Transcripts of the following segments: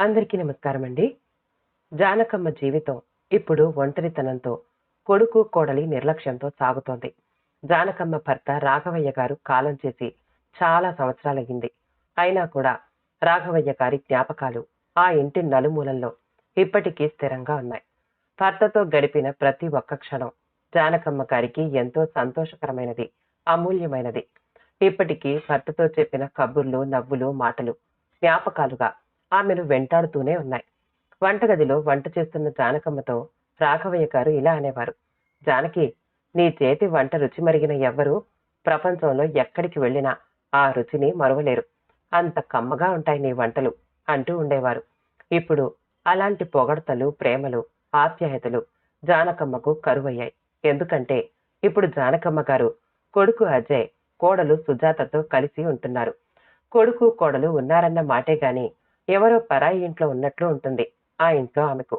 అందరికీ నమస్కారం అండి జానకమ్మ జీవితం ఇప్పుడు ఒంటరితనంతో కొడుకు కోడలి నిర్లక్ష్యంతో సాగుతోంది. జానకమ్మ భర్త రాఘవయ్య గారు కాలం చేసి చాలా సంవత్సరాలయ్యింది. అయినా కూడా రాఘవయ్య గారి జ్ఞాపకాలు ఆ ఇంటి నలుమూలల్లో ఇప్పటికీ స్థిరంగా ఉన్నాయి. భర్తతో గడిపిన ప్రతి ఒక్క క్షణం జానకమ్మ గారికి ఎంతో సంతోషకరమైనది అమూల్యమైనది. ఇప్పటికీ భర్తతో చెప్పిన కబుర్లు నవ్వులు మాటలు జ్ఞాపకాలుగా ఆమెను వెంటాడుతూనే ఉన్నాయి. వంటగదిలో వంట చేస్తున్న జానకమ్మతో రాఘవయ్య గారు ఇలా అనేవారు. జానకి నీ చేతి వంట రుచి మరిగిన ఎవ్వరూ ప్రపంచంలో ఎక్కడికి వెళ్ళినా ఆ రుచిని మరువలేరు. అంత కమ్మగా ఉంటాయి నీ వంటలు అంటూ ఉండేవారు. ఇప్పుడు అలాంటి పొగడతలు ప్రేమలు ఆప్యాయతలు జానకమ్మకు కరువయ్యాయి. ఎందుకంటే ఇప్పుడు జానకమ్మ గారు కొడుకు అజయ్ కోడలు సుజాతతో కలిసి ఉంటున్నారు. కొడుకు కోడలు ఉన్నారన్న మాటే గాని ఎవరో పరాయి ఇంట్లో ఉన్నట్లు ఉంటుంది. ఆ ఇంట్లో ఆమెకు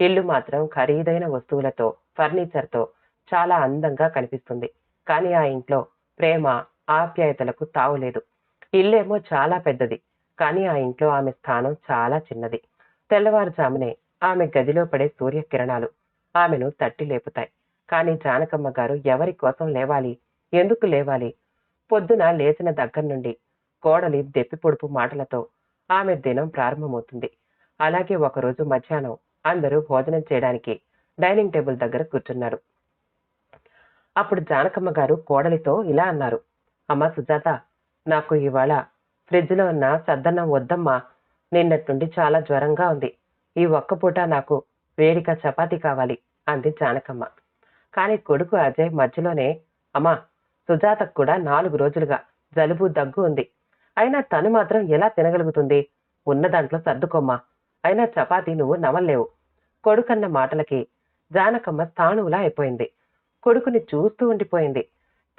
ఇల్లు మాత్రం ఖరీదైన వస్తువులతో ఫర్నిచర్తో చాలా అందంగా కనిపిస్తుంది. కానీ ఆ ఇంట్లో ప్రేమ ఆప్యాయతలకు తావులేదు ఇల్లేమో చాలా పెద్దది కానీ ఆ ఇంట్లో ఆమె స్థానం చాలా చిన్నది. తెల్లవారుజామునే ఆమె గదిలో పడే సూర్యకిరణాలు ఆమెను తట్టి లేపుతాయి. కానీ జానకమ్మ గారు ఎవరి కోసం లేవాలి ఎందుకు లేవాలి? పొద్దున లేచిన దగ్గర నుండి కోడలి దెప్పి పొడుపు మాటలతో ఆమె దినం ప్రారంభమవుతుంది. అలాగే ఒకరోజు మధ్యాహ్నం అందరూ భోజనం చేయడానికి డైనింగ్ టేబుల్ దగ్గర కూర్చున్నారు. అప్పుడు జానకమ్మ గారు కోడలితో ఇలా అన్నారు. అమ్మా సుజాత నాకు ఇవాళ ఫ్రిడ్జ్లో ఉన్న సద్దన్నం వద్దమ్మా. నిన్నటి నుండి చాలా జ్వరంగా ఉంది. ఈ ఒక్క పూట నాకు వేడిక చపాతి కావాలి అంది జానకమ్మ. కానీ కొడుకు అజయ్ మధ్యలోనే అమ్మా సుజాతకు కూడా నాలుగు రోజులుగా జలుబు దగ్గు ఉంది. అయినా తను మాత్రం ఎలా తినగలుగుతుంది? ఉన్న దాంట్లో సర్దుకోమ్మా. అయినా చపాతీ నువ్వు నమల్లేవు. కొడుకన్న మాటలకి జానకమ్మ స్థాణువులా అయిపోయింది. కొడుకుని చూస్తూ ఉండిపోయింది.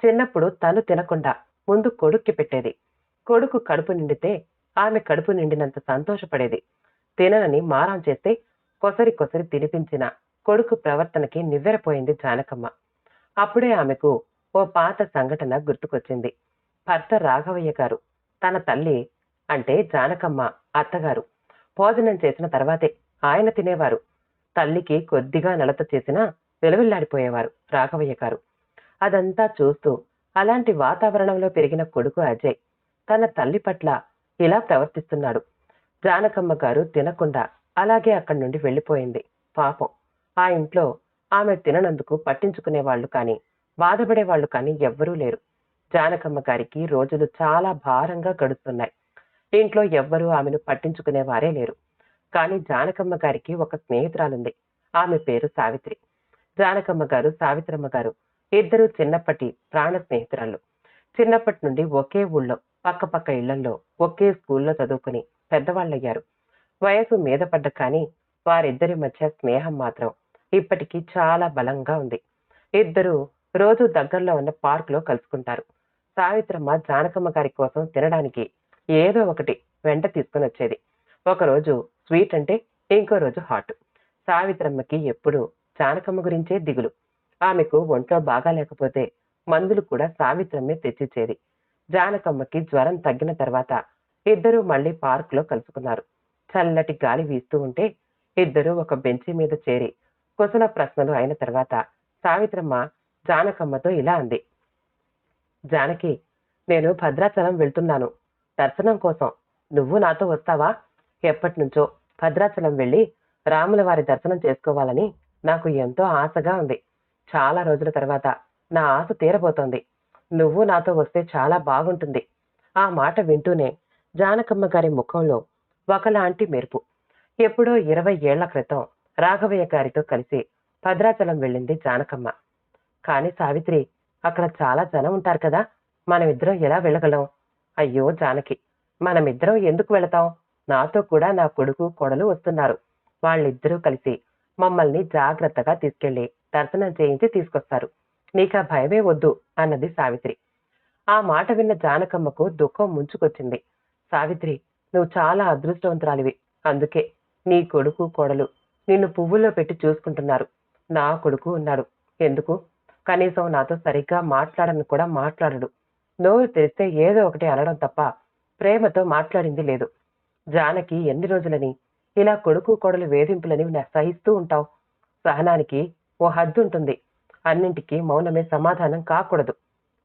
చిన్నప్పుడు తను తినకుండా ముందు కొడుక్కి పెట్టేది. కొడుకు కడుపు నిండితే ఆమె కడుపు నిండినంత సంతోషపడేది. తిననని మారం చేస్తే కొసరి కొసరి తినిపించిన కొడుకు ప్రవర్తనకి నివ్వెరపోయింది జానకమ్మ. అప్పుడే ఆమెకు ఓ పాత సంఘటన గుర్తుకొచ్చింది. భర్త రాఘవయ్య గారు తన తల్లి అంటే జానకమ్మ అత్తగారు. భోజనం చేసిన తర్వాతే ఆయన తినేవారు. తల్లికి కొద్దిగా నలత చేసినా విలవిల్లాడిపోయేవారు రాఘవయ్య గారు. అదంతా చూస్తూ అలాంటి వాతావరణంలో పెరిగిన కొడుకు అజయ్ తన తల్లి పట్ల ఇలా ప్రవర్తిస్తున్నాడు. జానకమ్మ గారు తినకుండా అలాగే అక్కడి నుండి వెళ్ళిపోయింది. పాపం. ఆ ఇంట్లో ఆమె తిననందుకు పట్టించుకునే వాళ్ళు కానీ బాధపడే వాళ్ళు కానీ ఎవ్వరూ లేరు. జానకమ్మ గారికి రోజులు చాలా భారంగా గడుస్తున్నాయి. ఇంట్లో ఎవ్వరూ ఆమెను పట్టించుకునేవారే లేరు. కానీ జానకమ్మ గారికి ఒక స్నేహితురాలుంది. ఆమె పేరు సావిత్రి. జానకమ్మ గారు సావిత్రమ్మ గారు ఇద్దరు చిన్నప్పటి ప్రాణ స్నేహితురాళ్ళు. చిన్నప్పటి నుండి ఒకే ఊళ్ళో పక్క పక్క ఇళ్ళలో ఒకే స్కూల్లో చదువుకుని పెద్దవాళ్ళయ్యారు. వయసు మీద పడ్డ కానీ వారిద్దరి మధ్య స్నేహం మాత్రం ఇప్పటికీ చాలా బలంగా ఉంది. ఇద్దరు రోజు దగ్గరలో ఉన్న పార్క్లో కలుసుకుంటారు. సావిత్రమ్మ జానకమ్మ గారి కోసం తినడానికి ఏదో ఒకటి వెంట తీసుకుని వచ్చేది. ఒకరోజు స్వీట్ అంటే ఇంకో రోజు హాట్. సావిత్రమ్మకి ఎప్పుడు జానకమ్మ గురించే దిగులు. ఆమెకు ఒంట్లో బాగా లేకపోతే మందులు కూడా సావిత్రమ్మే తెచ్చిచ్చేది. జానకమ్మకి జ్వరం తగ్గిన తర్వాత ఇద్దరూ మళ్ళీ పార్క్లో కలుసుకున్నారు. చల్లటి గాలి వీస్తూ ఉంటే ఇద్దరూ ఒక బెంచి మీద చేరి కుశల ప్రశ్నలు అయిన తర్వాత సావిత్రమ్మ జానకమ్మతో ఇలా అంది. జానకి నేను భద్రాచలం వెళ్తున్నాను. దర్శనం కోసం. నువ్వు నాతో వస్తావా? ఎప్పటినుంచో భద్రాచలం వెళ్ళి రాముల వారి దర్శనం చేసుకోవాలని నాకు ఎంతో ఆశగా ఉంది. చాలా రోజుల తర్వాత నా ఆశ తీరబోతోంది. నువ్వు నాతో వస్తే చాలా బాగుంటుంది. ఆ మాట వింటూనే జానకమ్మ గారి ముఖంలో ఒకలాంటి మెరుపు. ఎప్పుడో ఇరవై ఏళ్ళ క్రితం రాఘవయ్య గారితో కలిసి భద్రాచలం వెళ్ళింది జానకమ్మ. కాని సావిత్రి అక్కడ చాలా జనం ఉంటారు కదా. మనమిద్దరం ఎలా వెళ్ళగలం? అయ్యో జానకి మనమిద్దరం ఎందుకు వెళతాం? నాతో కూడా నా కొడుకు కొడలు వస్తున్నారు. వాళ్ళిద్దరూ కలిసి మమ్మల్ని జాగ్రత్తగా తీసుకెళ్ళి దర్శనం చేయించి తీసుకొస్తారు. నీకా భయమే వద్దు అన్నది సావిత్రి. ఆ మాట విన్న జానకమ్మకు దుఃఖం ముంచుకొచ్చింది. సావిత్రి నువ్వు చాలా అదృష్టవంతురాలివి. అందుకే నీ కొడుకు కొడలు నిన్ను పువ్వుల్లో పెట్టి చూసుకుంటున్నారు. నా కొడుకు ఉన్నాడు. ఎందుకు? కనీసం నాతో సరిగ్గా మాట్లాడను కూడా మాట్లాడడు. నోరు తెరిస్తే ఏదో ఒకటి అనడం తప్ప ప్రేమతో మాట్లాడింది లేదు. జానకి ఎన్ని రోజులని ఇలా కొడుకు కోడలు వేధింపులని సహిస్తూ ఉంటావు. సహనానికి ఓ హద్దు ఉంటుంది. అన్నింటికీ మౌనమే సమాధానం కాకూడదు.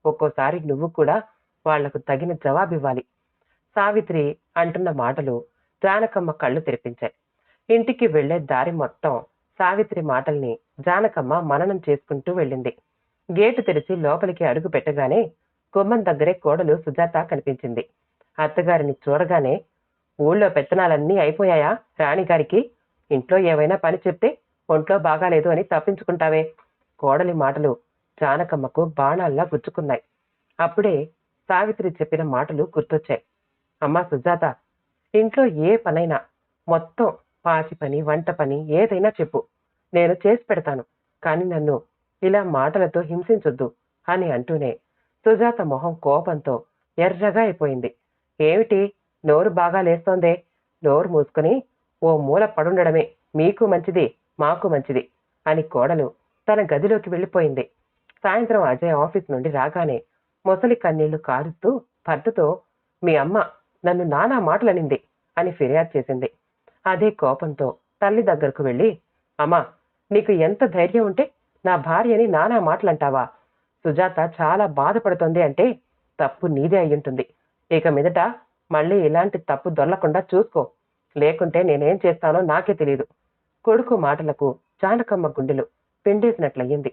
ఒక్కోసారి నువ్వు కూడా వాళ్ళకు తగిన జవాబివ్వాలి. సావిత్రి అంటున్న మాటలు జానకమ్మ కళ్ళు తెరిపించాయి. ఇంటికి వెళ్ళే దారి మొత్తం సావిత్రి మాటల్ని జానకమ్మ మననం చేసుకుంటూ వెళ్ళింది. గేటు తెరిచి లోపలికి అడుగు పెట్టగానే గుమ్మం దగ్గరే కోడలు సుజాత కనిపించింది. అత్తగారిని చూడగానే ఊళ్ళో పెత్తనాలన్నీ అయిపోయాయా? రాణిగారికి ఇంట్లో ఏవైనా పని చెప్తే ఒంట్లో బాగాలేదు అని తప్పించుకుంటావే. కోడలి మాటలు జానకమ్మకు బాణాల్లా గుచ్చుకున్నాయి. అప్పుడే సావిత్రి చెప్పిన మాటలు గుర్తొచ్చాయి. అమ్మా సుజాత ఇంట్లో ఏ పనైనా మొత్తం పాచి పని వంట పని ఏదైనా చెప్పు. నేను చేసి పెడతాను. కానీ నన్ను ఇలా మాటలతో హింసించొద్దు అని అంటూనే సుజాత మొహం కోపంతో ఎర్రగా అయిపోయింది. ఏమిటి? నోరు బాగా లేస్తోందే. నోరు మూసుకుని ఓ మూల పడుండడమే. మీకు మంచిది మాకు మంచిది అని కోడలు తన గదిలోకి వెళ్ళిపోయింది. సాయంత్రం అజయ్ ఆఫీస్ నుండి రాగానే మొసలి కన్నీళ్ళు కారుస్తూ భర్తతో మీ అమ్మ నన్ను నానా మాటలనింది అని ఫిర్యాదు చేసింది. అదే కోపంతో తల్లి దగ్గరకు వెళ్ళి అమ్మా నీకు ఎంత ధైర్యం ఉంటే నా భార్యని నానా మాటలంటావా? సుజాత చాలా బాధపడుతోంది అంటే తప్పు నీదే అయ్యుంటుంది. ఇక మీదట మళ్ళీ ఇలాంటి తప్పు దొరలకుండా చూసుకో. లేకుంటే నేనేం చేస్తానో నాకే తెలియదు కొడుకు మాటలకు జానకమ్మ గుండెలు పిండేసినట్లయింది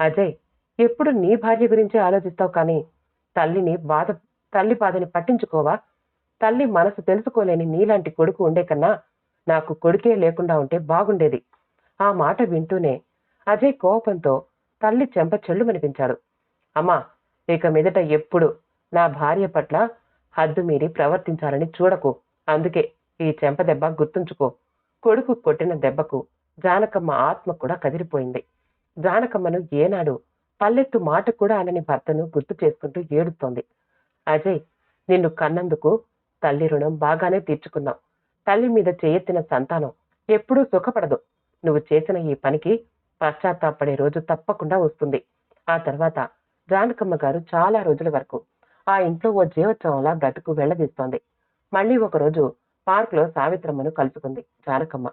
అజయ్ ఎప్పుడు నీ భార్య గురించి ఆలోచిస్తావు కానీ తల్లిని బాధ తల్లి బాధని పట్టించుకోవా? తల్లి మనసు తెలుసుకోలేని నీలాంటి కొడుకు ఉండే కన్నా నాకు కొడుకే లేకుండా ఉంటే బాగుండేది. ఆ మాట వింటూనే అజయ్ కోపంతో తల్లి చెంప చెల్లుమనిపించాడు. అమ్మా ఇక మీదట ఎప్పుడు నా భార్య పట్ల హద్దు మీరి ప్రవర్తించాలని చూడకు. అందుకే ఈ చెంప దెబ్బ గుర్తుంచుకో. కొడుకు కొట్టిన దెబ్బకు జానకమ్మ ఆత్మ కూడా కదిలిపోయింది. జానకమ్మను ఏనాడు పల్లెత్తు మాట కూడా అనని భర్తను గుర్తు చేసుకుంటూ ఏడుస్తోంది. అజయ్ నిన్ను కన్నందుకు తల్లి రుణం బాగానే తీర్చుకున్నావు. తల్లి మీద చేయెత్తిన సంతానం ఎప్పుడూ సుఖపడదు. నువ్వు చేసిన ఈ పనికి పశ్చాత్తాపడే రోజు తప్పకుండా వస్తుంది. ఆ తర్వాత జానకమ్మ గారు చాలా రోజుల వరకు ఆ ఇంట్లో ఓ జీవోత్సవంలా బ్రతుకు వెళ్ళదీస్తోంది. మళ్ళీ ఒకరోజు పార్కులో సావిత్రమ్మను కలుసుకుంది జానకమ్మ.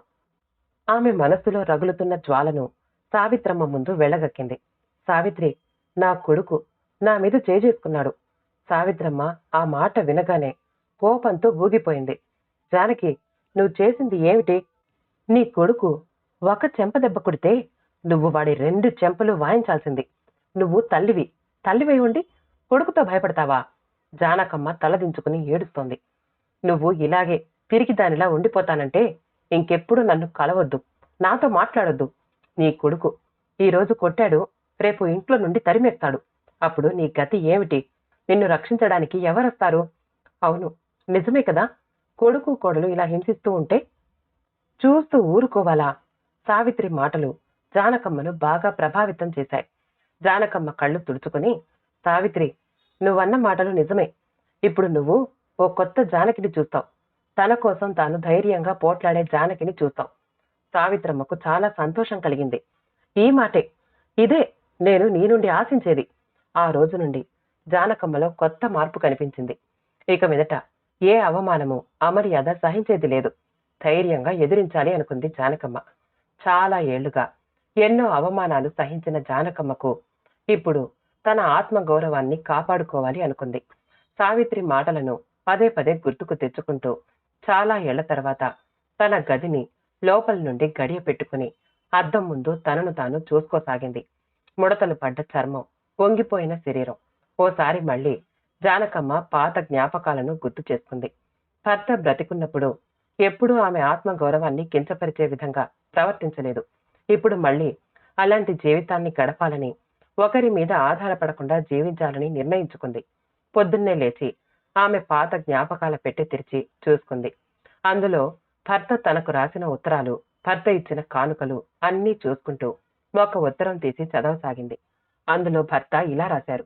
ఆమె మనస్సులో రగులుతున్న జ్వాలను సావిత్రమ్మ ముందు వెళ్ళగక్కింది సావిత్రి నా కొడుకు నా మీద చేసుకున్నాడు సావిత్రమ్మ ఆ మాట వినగానే కోపంతో ఊగిపోయింది. జానకి నువ్వు చేసింది ఏమిటి? నీ కొడుకు ఒక చెంప దెబ్బ కొడితే నువ్వు వాడి రెండు చెంపలు వాయించాల్సింది. నువ్వు తల్లివి. తల్లివై ఉండి కొడుకుతో భయపడతావా? జానకమ్మ తలదించుకుని ఏడుస్తోంది. నువ్వు ఇలాగే తిరిగి దానిలా ఉండిపోతానంటే ఇంకెప్పుడు నన్ను కలవద్దు. నాతో మాట్లాడొద్దు. నీ కొడుకు ఈ రోజు కొట్టాడు రేపు ఇంట్లో నుండి తరిమేస్తాడు. అప్పుడు నీ గతి ఏమిటి? నిన్ను రక్షించడానికి ఎవరొస్తారు? అవును నిజమే కదా. కొడుకు కోడలు ఇలా హింసిస్తూ ఉంటే చూస్తూ ఊరుకోవాలా? సావిత్రి మాటలు జానకమ్మను బాగా ప్రభావితం చేశాయి. జానకమ్మ కళ్ళు తుడుచుకుని సావిత్రి నువ్వన్న మాటలు నిజమే. ఇప్పుడు నువ్వు ఓ కొత్త జానకిని చూస్తావు. తన కోసం తాను ధైర్యంగా పోట్లాడే జానకిని చూస్తావు. సావిత్రమ్మకు చాలా సంతోషం కలిగింది. ఈ మాటే. ఇదే నేను నీ నుండి ఆశించేది. ఆ రోజు నుండి జానకమ్మలో కొత్త మార్పు కనిపించింది. ఇక మీదట ఏ అవమానము అమర్యాద సహించేది లేదు. ధైర్యంగా ఎదిరించాలి అనుకుంది జానకమ్మ. చాలా ఏళ్ళుగా ఎన్నో అవమానాలు సహించిన జానకమ్మకు ఇప్పుడు తన ఆత్మ గౌరవాన్ని కాపాడుకోవాలి అనుకుంది. సావిత్రి మాటలను పదే పదే గుర్తుకు తెచ్చుకుంటూ చాలా ఏళ్ళ తర్వాత తన గదిని లోపల నుండి గడియ పెట్టుకుని అద్దం ముందు తనను తాను చూసుకోసాగింది. ముడతలు పడ్డ చర్మం వంగిపోయిన శరీరం. ఓసారి మళ్ళీ జానకమ్మ పాత జ్ఞాపకాలను గుర్తు చేసుకుంది. భర్త బ్రతికున్నప్పుడు ఎప్పుడూ ఆమె ఆత్మ గౌరవాన్ని కించపరిచే విధంగా ప్రవర్తించలేదు. ఇప్పుడు మళ్ళీ అలాంటి జీవితాన్ని గడపాలని ఒకరి మీద ఆధారపడకుండా జీవించాలని నిర్ణయించుకుంది. పొద్దున్నే లేచి ఆమె పాత జ్ఞాపకాల పెట్టి తెరిచి చూసుకుంది. అందులో భర్త తనకు రాసిన ఉత్తరాలు భర్త ఇచ్చిన కానుకలు అన్నీ చూసుకుంటూ ఒక ఉత్తరం తీసి చదవసాగింది. అందులో భర్త ఇలా రాశారు.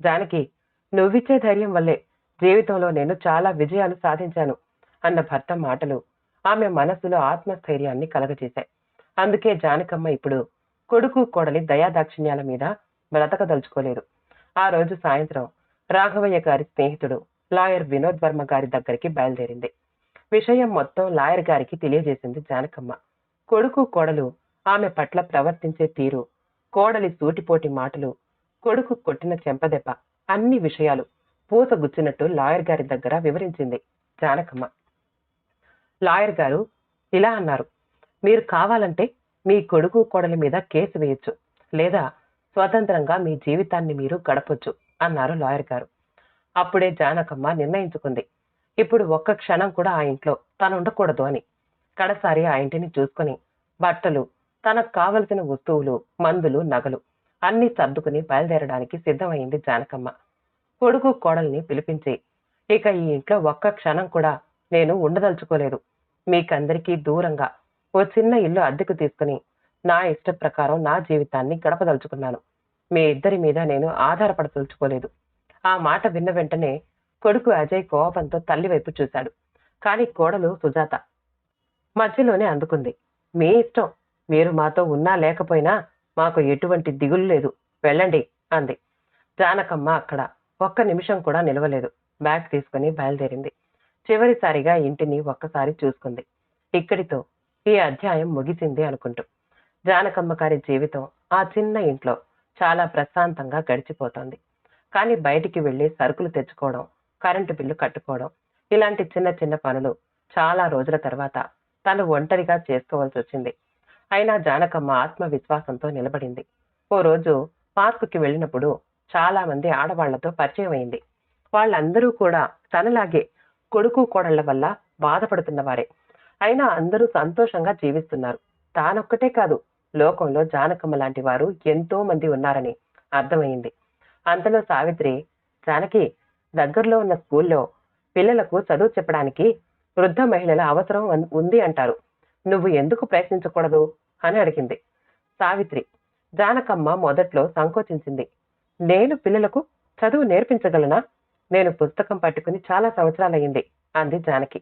జానకి నువ్విచ్చే ధైర్యం వల్లే జీవితంలో నేను చాలా విజయాలు సాధించాను అన్న భర్త మాటలు ఆమె మనస్సులో ఆత్మస్థైర్యాన్ని కలగజేశాయి. అందుకే జానకమ్మ ఇప్పుడు కొడుకు కోడలి దయాదాక్షిణ్యాల మీద బ్రతకదలుచుకోలేదు. ఆ రోజు సాయంత్రం రాఘవయ్య గారి స్నేహితుడు లాయర్ వినోద్ వర్మ గారి దగ్గరికి బయలుదేరింది. విషయం మొత్తం లాయర్ గారికి తెలియజేసింది జానకమ్మ. కొడుకు కోడలు ఆమె పట్ల ప్రవర్తించే తీరు కోడలి సూటిపోటి మాటలు కొడుకు కొట్టిన చెంపదెబ్బ అన్ని విషయాలు పూసగుచ్చినట్టు లాయర్ గారి దగ్గర వివరించింది జానకమ్మ. లాయర్ గారు ఇలా అన్నారు మీరు కావాలంటే మీ కొడుకు కోడలి మీద కేసు వేయొచ్చు లేదా స్వతంత్రంగా మీ జీవితాన్ని మీరు గడపొచ్చు అన్నారు లాయర్ గారు. అప్పుడే జానకమ్మ నిర్ణయించుకుంది. ఇప్పుడు ఒక్క క్షణం కూడా ఆ ఇంట్లో తను ఉండకూడదు అని. కడసారి ఆ ఇంటిని చూసుకుని బట్టలు తనకు కావలసిన వస్తువులు మందులు నగలు అన్ని సర్దుకుని బయలుదేరడానికి సిద్ధమైంది జానకమ్మ. కొడుకు కోడల్ని పిలిపించి ఇక ఈ ఇంట్లో ఒక్క క్షణం కూడా నేను ఉండదలుచుకోలేదు. మీకందరికీ దూరంగా ఓ చిన్న ఇల్లు అద్దెకు తీసుకుని నా ఇష్ట ప్రకారం నా జీవితాన్ని గడపదలుచుకున్నాను. మీ ఇద్దరి మీద నేను ఆధారపడదలుచుకోలేదు. ఆ మాట విన్న వెంటనే కొడుకు అజయ్ కోపంతో తల్లి వైపు చూశాడు. కానీ కోడలు సుజాత మధ్యలోనే అందుకుంది. మీ ఇష్టం. మీరు మాతో ఉన్నా లేకపోయినా మాకు ఎటువంటి దిగులు లేదు. వెళ్ళండి అంది. జానకమ్మ అక్కడ ఒక్క నిమిషం కూడా నిలవలేదు. బ్యాగ్ తీసుకుని బయలుదేరింది. చివరిసారిగా ఇంటిని ఒక్కసారి చూసుకుంది. ఇక్కడితో ఈ అధ్యాయం ముగిసింది అనుకుంటూ. జానకమ్మ గారి జీవితం ఆ చిన్న ఇంట్లో చాలా ప్రశాంతంగా గడిచిపోతోంది. కానీ బయటికి వెళ్ళి సరుకులు తెచ్చుకోవడం కరెంటు బిల్లు కట్టుకోవడం ఇలాంటి చిన్న చిన్న పనులు చాలా రోజుల తర్వాత తను ఒంటరిగా చేసుకోవాల్సి వచ్చింది. అయినా జానకమ్మ ఆత్మవిశ్వాసంతో నిలబడింది. ఓ రోజు పార్కుకి వెళ్ళినప్పుడు చాలా మంది ఆడవాళ్ళతో పరిచయం అయింది. వాళ్ళందరూ కూడా తనలాగే కొడుకు కోడళ్ళ వల్ల బాధపడుతున్న వారే. అయినా అందరూ సంతోషంగా జీవిస్తున్నారు. తానొక్కటే కాదు లోకంలో జానకమ్మ లాంటి వారు ఎంతో మంది ఉన్నారని అర్థమైంది అంతలో సావిత్రి జానకి దగ్గరలో ఉన్న స్కూల్లో పిల్లలకు చదువు చెప్పడానికి వృద్ధ మహిళల అవసరం ఉంది అంటారు. నువ్వు ఎందుకు ప్రయత్నించకూడదు అని అడిగింది. సావిత్రి జానకమ్మ మొదట్లో సంకోచించింది. నేను పిల్లలకు చదువు నేర్పించగలనా? నేను పుస్తకం పట్టుకుని చాలా సంవత్సరాలయ్యింది అంది జానకి.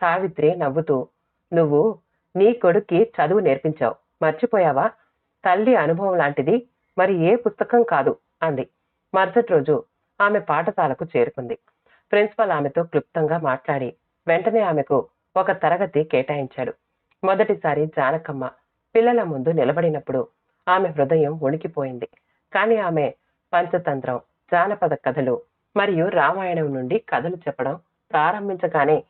సావిత్రి నవ్వుతూ నువ్వు నీ కొడుక్కి చదువు నేర్పించావు. మర్చిపోయావా? తల్లి అనుభవం లాంటిది. మరి ఏ పుస్తకం కాదు అంది. మరుసటి రోజు ఆమె పాఠశాలకు చేరుకుంది. ప్రిన్సిపల్ ఆమెతో క్లుప్తంగా మాట్లాడి వెంటనే ఆమెకు ఒక తరగతి కేటాయించాడు. మొదటిసారి జానకమ్మ పిల్లల ముందు నిలబడినప్పుడు ఆమె హృదయం వణికిపోయింది. కానీ ఆమె పంచతంత్రం జానపద కథలు మరియు రామాయణం నుండి కథలు చెప్పడం ప్రారంభించగానే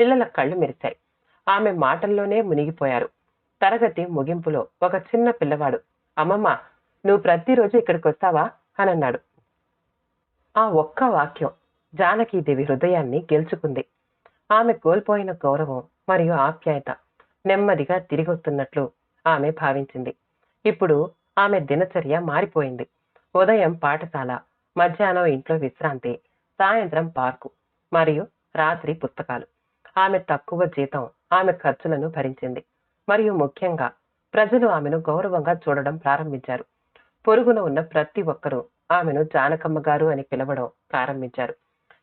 పిల్లల కళ్ళు మెరిశాయి. ఆమె మాటల్లోనే మునిగిపోయారు. తరగతి ముగింపులో ఒక చిన్న పిల్లవాడు అమ్మమ్మ నువ్వు ప్రతిరోజు ఇక్కడికి వస్తావా? అని అన్నాడు. ఆ ఒక్క వాక్యం జానకీదేవి హృదయాన్ని గెలుచుకుంది. ఆమె కోల్పోయిన గౌరవం మరియు ఆప్యాయత నెమ్మదిగా తిరిగొస్తున్నట్లు ఆమె భావించింది. ఇప్పుడు ఆమె దినచర్య మారిపోయింది. ఉదయం పాఠశాల మధ్యాహ్నం ఇంట్లో విశ్రాంతి సాయంత్రం పార్కు మరియు రాత్రి పుస్తకాలు. ఆమె తక్కువ జీతం ఆమె ఖర్చులను భరించింది. మరియు ముఖ్యంగా ప్రజలు ఆమెను గౌరవంగా చూడడం ప్రారంభించారు. పొరుగున ఉన్న ప్రతి ఒక్కరూ ఆమెను జానకమ్మ గారు అని పిలవడం ప్రారంభించారు.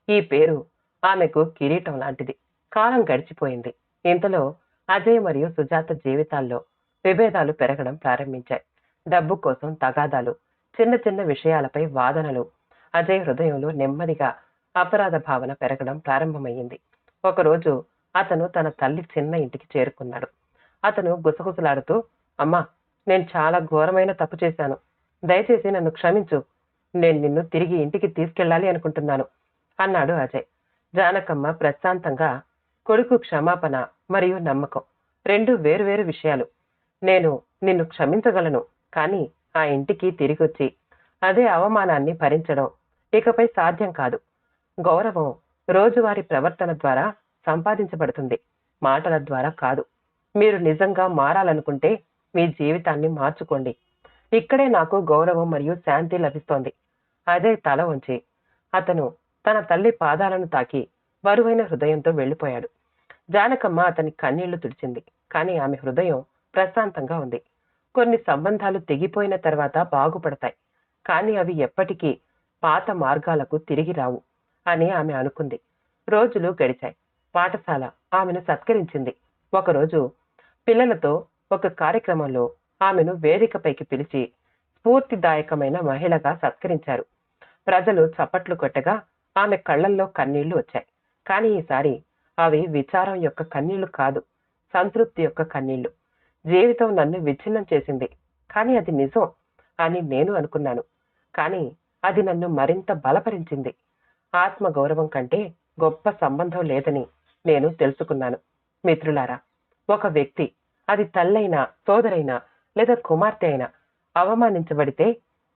ఈ పేరు ఆమెకు కిరీటం లాంటిది. కాలం గడిచిపోయింది. ఇంతలో అజయ్ మరియు సుజాత జీవితాల్లో విభేదాలు పెరగడం ప్రారంభించాయి. డబ్బు కోసం తగాదాలు చిన్న చిన్న విషయాలపై వాదనలు అజయ్ హృదయంలో నెమ్మదిగా అపరాధ భావన పెరగడం ప్రారంభమయ్యింది. ఒకరోజు అతను తన తల్లి చిన్న ఇంటికి చేరుకున్నాడు. అతను గుసగుసలాడుతూ అమ్మా నేను చాలా ఘోరమైన తప్పు చేశాను. దయచేసి నన్ను క్షమించు. నేను నిన్ను తిరిగి ఇంటికి తీసుకెళ్ళాలి అనుకుంటున్నాను అన్నాడు అజయ్. జానకమ్మ ప్రశాంతంగా కొడుకు క్షమాపణ మరియు నమ్మకం రెండు వేరువేరు విషయాలు. నేను నిన్ను క్షమించగలను కానీ ఆ ఇంటికి తిరిగొచ్చి అదే అవమానాన్ని భరించడం ఇకపై సాధ్యం కాదు. గౌరవం రోజువారి ప్రవర్తన ద్వారా సంపాదించబడుతుంది. మాటల ద్వారా కాదు. మీరు నిజంగా మారాలనుకుంటే మీ జీవితాన్ని మార్చుకోండి. ఇక్కడే నాకు గౌరవం మరియు శాంతి లభిస్తోంది. అదే తల ఉంచి అతను తన తల్లి పాదాలను తాకి బరువైన హృదయంతో వెళ్ళిపోయాడు. జానకమ్మ అతని కన్నీళ్ళు తుడిచింది. కానీ ఆమె హృదయం ప్రశాంతంగా ఉంది. కొన్ని సంబంధాలు తెగిపోయిన తర్వాత బాగుపడతాయి. కానీ అవి ఎప్పటికీ పాత మార్గాలకు తిరిగి రావు. అని ఆమె అనుకుంది. రోజులు గడిచాయి. పాఠశాల ఆమెను సత్కరించింది. ఒకరోజు పిల్లలతో ఒక కార్యక్రమంలో ఆమెను వేదికపైకి పిలిచి స్ఫూర్తిదాయకమైన మహిళగా సత్కరించారు. ప్రజలు చప్పట్లు కొట్టగా ఆమె కళ్ళల్లో కన్నీళ్ళు వచ్చాయి. కానీ ఈసారి అవి విచారం యొక్క కన్నీళ్ళు కాదు సంతృప్తి యొక్క కన్నీళ్ళు. జీవితం నన్ను విచ్ఛిన్నం చేసింది. కానీ అది నిజం అని నేను అనుకున్నాను. కానీ అది నన్ను మరింత బలపరించింది. ఆత్మ గౌరవం కంటే గొప్ప సంబంధం లేదని నేను తెలుసుకున్నాను. మిత్రులారా ఒక వ్యక్తి అది తల్లైనా సోదరైనా లేదా కుమార్తె అయినా అవమానించబడితే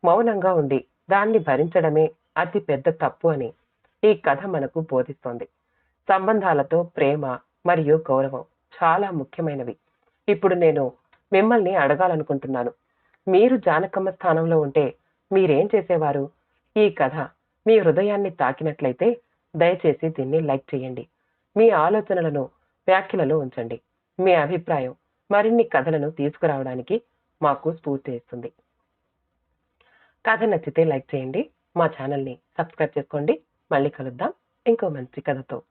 మౌనంగా ఉండి దాన్ని భరించడమే అతి పెద్ద తప్పు అని ఈ కథ మనకు బోధిస్తోంది. సంబంధాలతో ప్రేమ మరియు గౌరవం చాలా ముఖ్యమైనవి. ఇప్పుడు నేను మిమ్మల్ని అడగాలనుకుంటున్నాను. మీరు జానకమ్మ స్థానంలో ఉంటే మీరేం చేసేవారు? ఈ కథ మీ హృదయాన్ని తాకినట్లయితే దయచేసి దీన్ని లైక్ చేయండి. మీ ఆలోచనలను వ్యాఖ్యలలో ఉంచండి. మీ అభిప్రాయం మరిన్ని కథలను తీసుకురావడానికి మాకు స్ఫూర్తి ఇస్తుంది. కథ నచ్చితే లైక్ చేయండి. మా ఛానల్ని సబ్స్క్రైబ్ చేసుకోండి. మళ్ళీ కలుద్దాం. ఇంకో మంచి కథతో.